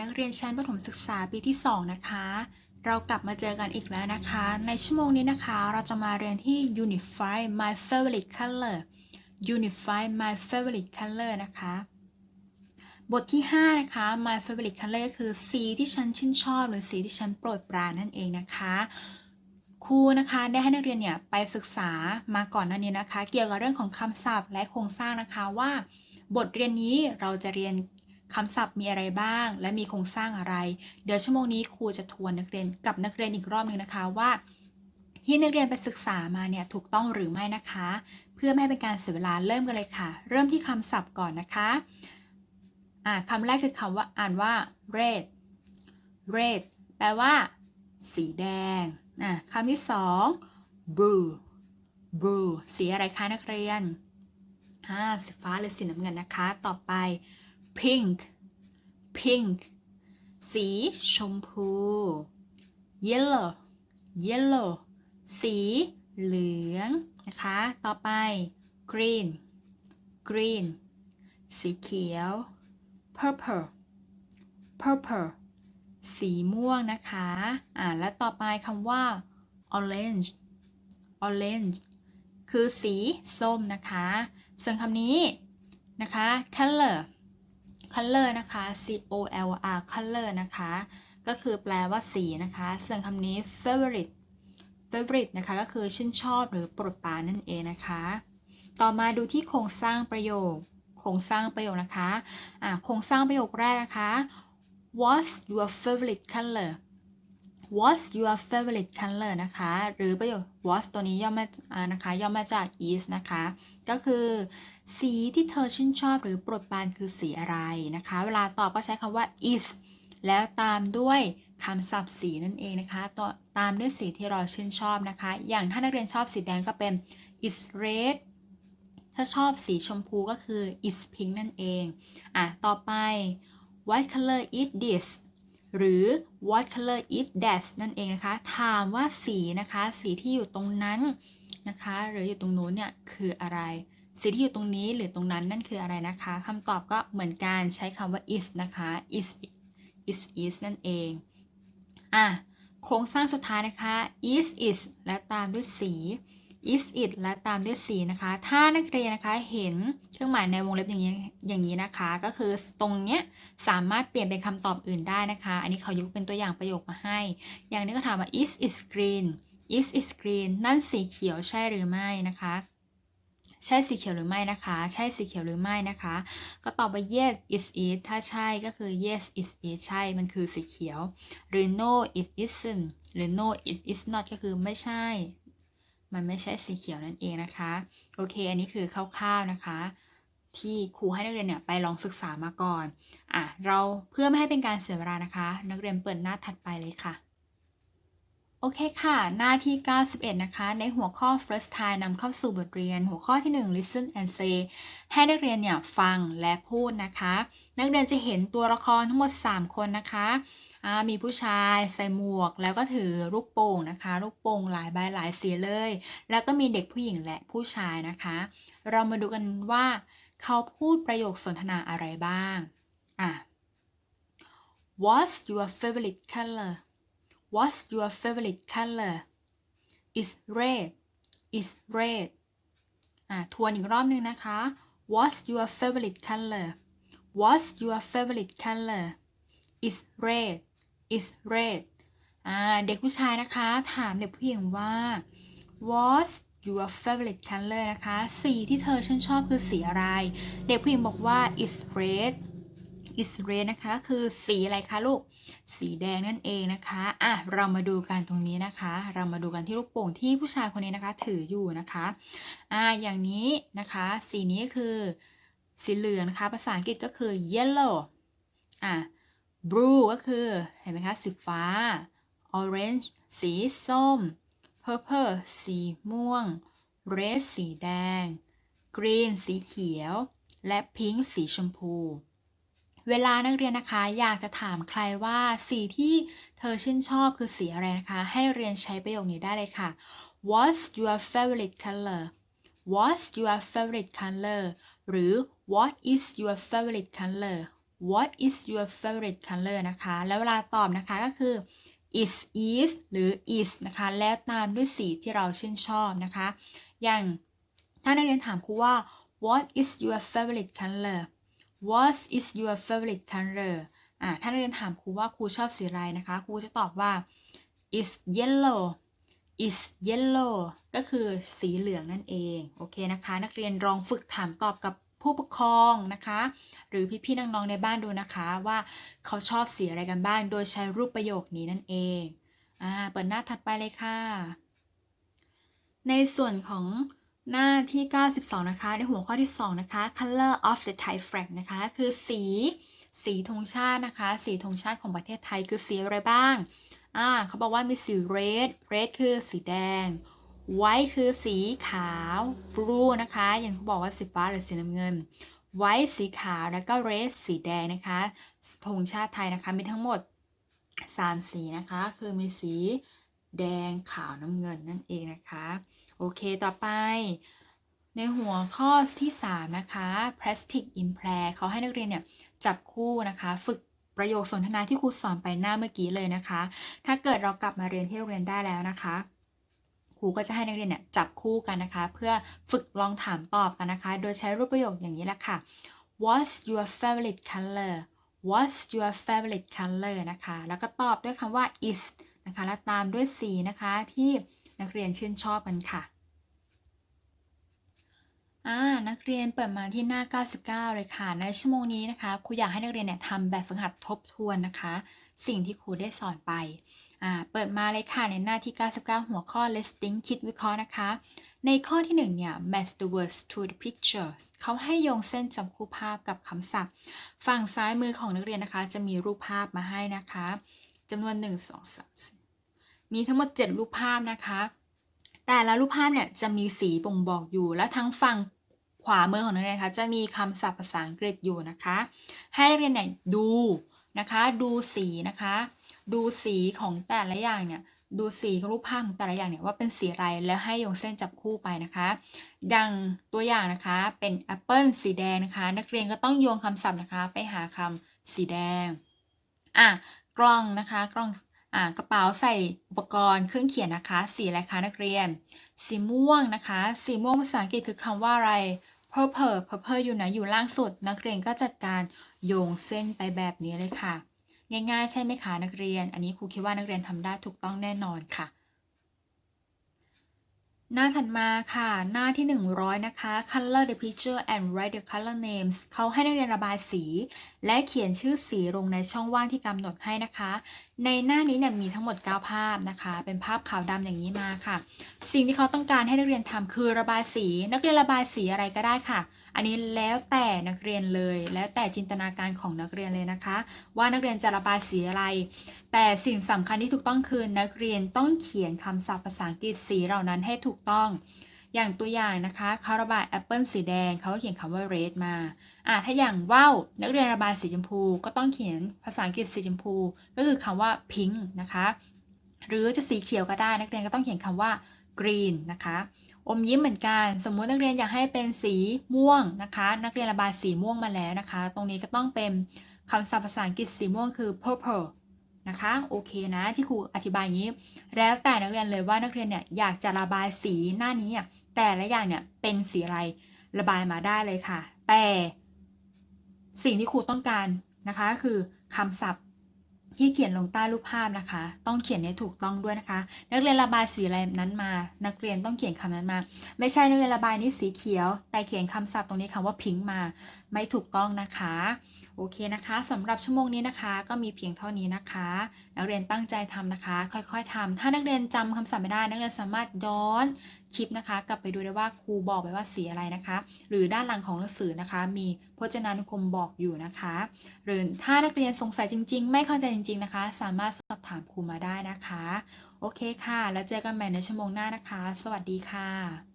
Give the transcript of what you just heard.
นักเรียนชั้นประถมศึกษาปีที่ 2 นะคะ เรากลับมาเจอกันอีกแล้วนะคะ ในชั่วโมงนี้นะคะ เราจะมาเรียนที่ Unify my favorite color Unify my favorite color นะคะ บทที่ 5 นะคะ my favorite color ก็คือสีที่ฉันชื่นชอบ หรือสีที่ฉันโปรดปรานนั่นเองนะคะครูนะคะได้ให้นักเรียนเนี่ยไปศึกษามาก่อนหน้านี้นะคะ เกี่ยวกับเรื่องของคำศัพท์และโครงสร้างนะคะว่า บทเรียนนี้เราจะเรียน คำศัพท์มีอะไรบ้าง และมีโครงสร้างอะไร เดี๋ยวชั่วโมงนี้ครูจะทวนนักเรียนกับนักเรียนอีกรอบหนึ่งนะคะว่า ที่นักเรียนไปศึกษามาเนี่ยถูกต้องหรือไม่นะคะ เพื่อไม่ให้เป็นการเสียเวลาเริ่มกันเลยค่ะ เริ่มที่คำศัพท์ก่อนนะคะคำแรกคือคำว่าอ่านว่า red red แปลว่า สีแดงอะคำที่สอง blue blue สีอะไรคะนักเรียนสีฟ้าหรือสีน้ำเงินนะคะ ต่อไป pink pink สีชมพู yellow yellow สีเหลืองนะคะ ต่อไป green green สีเขียว purple purple สีม่วงนะคะ อ่า และต่อไปคำว่า orange orange คือสีส้มนะคะ ส่วนคำนี้นะคะ color color นะคะ C O L R color นะคะ ก็คือแปลว่าสีนะคะ ส่วนคำนี้ favorite favorite นะคะ ก็คือชื่นชอบหรือโปรดปรานนั่นเองนะคะ ต่อมาดูที่โครงสร้างประโยค โครงสร้างประโยคนะคะ อ่า โครงสร้างประโยคแรกนะคะ What's your favorite color What's your favorite color นะคะ หรือประโยค What's ตัวนี้ย่อมาอ่านะคะย่อมาจาก is นะคะ ก็คือ สีที่เธอชื่นชอบหรือโปรดปรานคือสีอะไรนะคะ เวลาตอบก็ใช้คำว่า is แล้วตามด้วยคำศัพท์สีนั่นเองนะคะตตามด้วยสีที่เราชื่นชอบนะคะ อย่างถ้านักเรียนชอบสีแดงก็เป็น is red ถ้าชอบสีชมพูก็คือ is pink นั่นเอง อะ ต่อไป what color is this หรือ what color is that นั่นเองนะคะ ถามว่าสีนะคะ สีที่อยู่ตรงนั้นนะคะ หรืออยู่ตรงนู้นเนี่ยคืออะไร สีที่อยู่ตรงนี้หรือตรงนั้นนั่นคืออะไรนะคะคำตอบก็เหมือนกันใช้คำว่า is นะคะ is is is นั่นเองอะโครงสร้างสุดท้ายนะคะ is is และตามด้วยสี is it และตามด้วยสีนะคะ ถ้านักเรียนนะคะเห็นเครื่องหมายในวงเล็บอย่างนี้อย่างนี้นะคะ ก็คือตรงเนี้ยสามารถเปลี่ยนเป็นคำตอบอื่นได้นะคะ อันนี้เขายกเป็นตัวอย่างประโยคมาให้ อย่างนี้ก็ถามว่า is is green is is green นั่นสีเขียวใช่หรือไม่นะคะ ใช่สีเขียวหรือไม่นะคะ ใช่สีเขียวหรือไม่นะคะ ก็ตอบว่า yes is it ถ้าใช่ก็คือ yes is it ใช่มันคือสีเขียว หรือ no it isn't หรือ no it is not ก็คือไม่ใช่ มันไม่ใช่สีเขียวนั่นเองนะคะ โอเค อันนี้คือคร่าวๆนะคะ ที่ครูให้นักเรียนเนี่ยไปลองศึกษามาก่อน อะ เราเพื่อไม่ให้เป็นการเสียเวลานะคะ นักเรียนเปิดหน้าถัดไปเลยค่ะ โอเคค่ะ หน้าที่ 91 นะคะ ในหัวข้อ first time นำเข้าสู่บทเรียน หัวข้อที่ 1 listen and say ให้นักเรียนเนี่ยฟังและพูดนะคะ นักเรียนจะเห็นตัวละครทั้งหมด 3 คนนะคะ มีผู้ชายใส่หมวก แล้วก็ถือลูกโป่งนะคะ ลูกโป่งหลายใบหลายสีเลย แล้วก็มีเด็กผู้หญิงและผู้ชายนะคะ เรามาดูกันว่า เขาพูดประโยคสนทนาอะไรบ้างอะ What's your favorite color What's your favorite color It's red It's red อะทวนอีกรอบนึงนะคะ What's your favorite color What's your favorite color It's red is red อ่าเด็กผู้ชายนะคะ ถามเด็กผู้หญิงว่า What's your favorite color นะคะ สีที่เธอชื่นชอบคือสีอะไร เด็กผู้หญิงบอกว่า is red is red นะคะ คือสีอะไรคะลูก สีแดงนั่นเองนะคะ อะ เรามาดูกันตรงนี้นะคะ เรามาดูกันที่ลูกโป่งที่ผู้ชายคนนี้นะคะ ถืออยู่นะคะ อ่า อย่างนี้นะคะ สีนี้คือสีเหลืองนะคะ ภาษาอังกฤษก็คือ yellow อะ blue ก็คือเห็นไหมคะสีฟ้า orange สีส้ม purple สีม่วง red สีแดง green สีเขียว และ pink สีชมพู เวลานักเรียนนะคะอยากจะถามใครว่าสีที่เธอชื่นชอบคือสีอะไรนะคะ ให้เรียนใช้ประโยคนี้ได้เลยค่ะ What's your favorite color What's your favorite color หรือ What is your favorite color what is your favorite color นะคะ แล้วเวลาตอบนะคะก็คือ is is หรือ is นะคะ แล้วตามด้วยสีที่เราชื่นชอบนะคะ อย่างถ้านักเรียนถามครูว่า what is your favorite color what is your favorite color อ่าถ้านักเรียนถามครูว่าครูชอบสีอะไรนะคะ ครูจะตอบว่า is yellow is yellow ก็คือสีเหลืองนั่นเอง โอเคนะคะ นักเรียนลองฝึกถามตอบกับ ผู้ปกครองนะคะ หรือพี่ๆน้องๆในบ้านดูนะคะว่าเขาชอบสีอะไรกันบ้างโดยใช้รูปประโยคนี้นั่นเองอ่าเปิดหน้าถัดไปเลยค่ะ ในส่วนของหน้าที่ 92 นะคะ ในหัวข้อที่ 2 นะคะ color of the Thai flag นะคะ คือสี สีธงชาตินะคะ สีธงชาติของประเทศไทยคือสีอะไรบ้าง อ่า เขาบอกว่ามีสี red red คือสีแดง white คือสีขาว blue นะคะ อย่างเขาบอกว่าสีฟ้าหรือสีน้ำเงิน white สีขาวแล้วก็ red สีแดงนะคะธงชาติไทยนะคะ มีทั้งหมด 3 สีนะคะ คือมีสีแดงขาวน้ำเงินนั่นเองนะคะ โอเคต่อไป ในหัวข้อที่ 3 นะคะ plastic in play เขาให้นักเรียนเนี่ยจับคู่นะคะ ฝึกประโยคสนทนาที่ครูสอนไปหน้าเมื่อกี้เลยนะคะ ถ้าเกิดเรากลับมาเรียนที่โรงเรียนได้แล้วนะคะ รูก็จะให้นักเรียนเนี่ยจับคู่กันนะคะ เพื่อฝึกลองถามตอบกันนะคะ โดยใช้รูปประโยคอย่างนี้แหละค่ะ What's your favorite color What's your favorite color นะคะ แล้วก็ตอบด้วยคำว่า is นะคะ แล้วตามด้วยสีนะคะที่นักเรียนชื่นชอบกันค่ะอ่านักเรียนเปิดมาที่หน้า 99 เลยค่ะ ในชั่วโมงนี้นะคะครูอยากให้นักเรียนเนี่ยทำแบบฝึกหัดทบทวนนะคะ สิ่งที่ครูได้สอนไป เปิดมาเลยค่ะในหน้าที่ 99 หัวข้อ let's think คิดวิเคราะห์นะคะ ในข้อที่ 1 เนี่ย match the words to the pictures เขาให้โยงเส้นจับคู่ภาพกับคำศัพท์ ฝั่งซ้ายมือของนักเรียนนะคะ จะมีรูปภาพมาให้นะคะจำนวน 1 2 3 4มีทั้งหมด 7 รูปภาพนะคะ แต่ละรูปภาพเนี่ยจะมีสีบ่งบอกอยู่ และทั้งฝั่งขวามือของนักเรียนนะคะจะมีคำศัพท์ภาษาอังกฤษอยู่นะคะ ให้นักเรียนเนี่ยดู นะคะ ดูสีนะคะ ดูสีของแต่ละอย่างเนี่ยดูสีรูปภาพของแต่ละอย่างเนี่ยว่าเป็นสีอะไรแล้วให้โยงเส้นจับคู่ไปนะคะ ดังตัวอย่างนะคะเป็นแอปเปิลสีแดงนะคะ นักเรียนก็ต้องโยงคำศัพท์นะคะ ไปหาคำสีแดงอะกล้องนะคะกล้องอ่ากระเป๋าใส่อุปกรณ์เครื่องเขียนนะคะ สีอะไรคะนักเรียน สีม่วงนะคะ สีม่วงภาษาอังกฤษคือคำว่าอะไร purple purple อยู่ไหนอยู่ล่างสุด นักเรียนก็จัดการโยงเส้นไปแบบนี้เลยค่ะ ง่ายๆ ใช่ไหมคะนักเรียน อันนี้ครูคิดว่านักเรียนทำได้ถูกต้องแน่นอนค่ะ หน้าถัดมาค่ะ หน้าที่ 100 นะคะ color the picture and write the color names เขาให้นักเรียนระบายสี และเขียนชื่อสีลงในช่องว่างที่กำหนดให้นะคะ ในหน้านี้เนี่ยมีทั้งหมด 9 ภาพนะคะ เป็นภาพขาวดำอย่างนี้มาค่ะ สิ่งที่เขาต้องการให้นักเรียนทำคือระบายสี นักเรียนระบายสีอะไรก็ได้ค่ะ อันนี้แล้วแต่นักเรียนเลย แล้วแต่จินตนาการของนักเรียนเลยนะคะ ว่านักเรียนจะระบายสีอะไร แต่สิ่งสำคัญที่ถูกต้องคือนักเรียนต้องเขียนคำศัพท์ภาษาอังกฤษสีเหล่านั้นให้ถูกต้อง อย่างตัวอย่างนะคะเขาระบายแอปเปิลสีแดงเขาก็เขียนคำว่า red มา อะถ้าอย่างว่าวนักเรียนระบายสีชมพู ก็ต้องเขียนภาษาอังกฤษสีชมพู ก็คือคำว่า pink นะคะ หรือจะสีเขียวก็ได้ นักเรียนก็ต้องเขียนคำว่า green นะคะอมยิ้มเหมือนกัน สมมุตินักเรียนอยากให้เป็นสีม่วงนะคะ นักเรียนระบายสีม่วงมาแล้วนะคะ ตรงนี้ก็ต้องเป็นคำศัพท์ภาษาอังกฤษสีม่วงคือ purple นะคะ โอเคนะ ที่ครูอธิบายอย่างนี้ แล้วแต่นักเรียนเลยว่านักเรียนเนี่ยอยากจะระบายสีหน้านี้แต่ละอย่างเนี่ยเป็นสีอะไร ระบายมาได้เลยค่ะ แต่ สิ่งที่ครูต้องการนะคะคือคำศัพท์ที่เขียนลงใต้รูปภาพนะคะ ต้องเขียนให้ถูกต้องด้วยนะคะ นักเรียนระบายสีอะไรนั้นมา นักเรียนต้องเขียนคำนั้นมา ไม่ใช่นักเรียนระบายนี้สีเขียว แต่เขียนคำศัพท์ตรงนี้คำว่าพิงมา ไม่ถูกต้องนะคะ โอเคนะคะสำหรับชั่วโมงนี้นะคะ ก็มีเพียงเท่านี้นะคะ นักเรียนตั้งใจทำนะคะ ค่อยๆทำถ้านักเรียนจำคำศัพท์ไม่ได้ นักเรียนสามารถย้อนคลิปนะคะ กลับไปดูได้ว่าครูบอกไปว่าสีอะไรนะคะ หรือด้านหลังของหนังสือนะคะ มีพจนานุกรมบอกอยู่นะคะ หรือถ้านักเรียนสงสัยจริง ๆ ไม่เข้าใจจริง ๆนะคะ สามารถสอบถามครูมาได้นะคะ โอเคค่ะ แล้วเจอกันใหม่ในชั่วโมงหน้านะคะ สวัสดีค่ะ